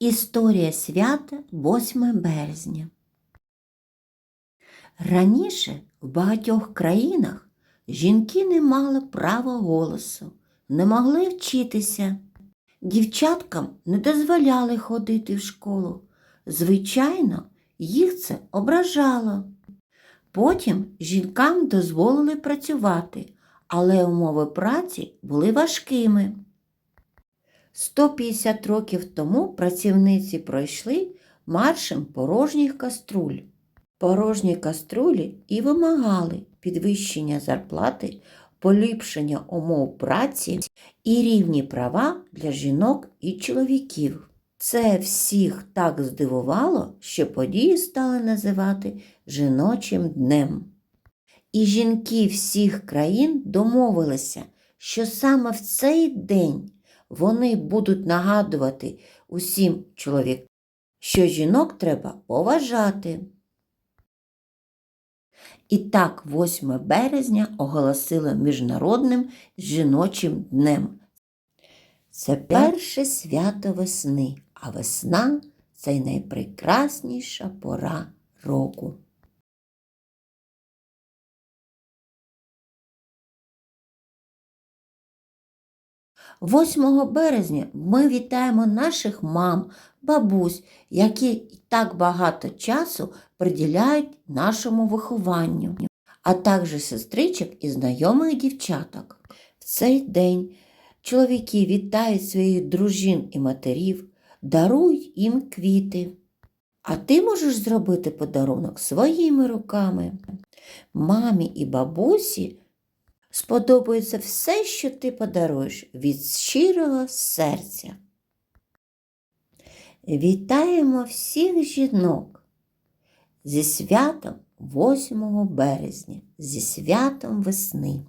Історія свята 8 березня. Раніше в багатьох країнах жінки не мали права голосу, не могли вчитися. Дівчаткам не дозволяли ходити в школу. Звичайно, їх це ображало. Потім жінкам дозволили працювати, але умови праці були важкими. 150 років тому працівниці пройшли маршем порожніх каструль. Порожні каструлі і вимагали підвищення зарплати, поліпшення умов праці і рівні права для жінок і чоловіків. Це всіх так здивувало, що події стали називати жіночим днем. І жінки всіх країн домовилися, що саме в цей день вони будуть нагадувати усім чоловікам, що жінок треба поважати. І так 8 березня оголосили Міжнародним жіночим днем. Це перше свято весни, а весна це найпрекрасніша пора року. 8 березня ми вітаємо наших мам, бабусь, які так багато часу приділяють нашому вихованню, а також сестричок і знайомих дівчаток. В цей день чоловіки вітають своїх дружин і матерів, дарують їм квіти. А ти можеш зробити подарунок своїми руками. Мамі і бабусі сподобається все, що ти подаруєш від щирого серця. Вітаємо всіх жінок зі святом 8 березня, зі святом весни.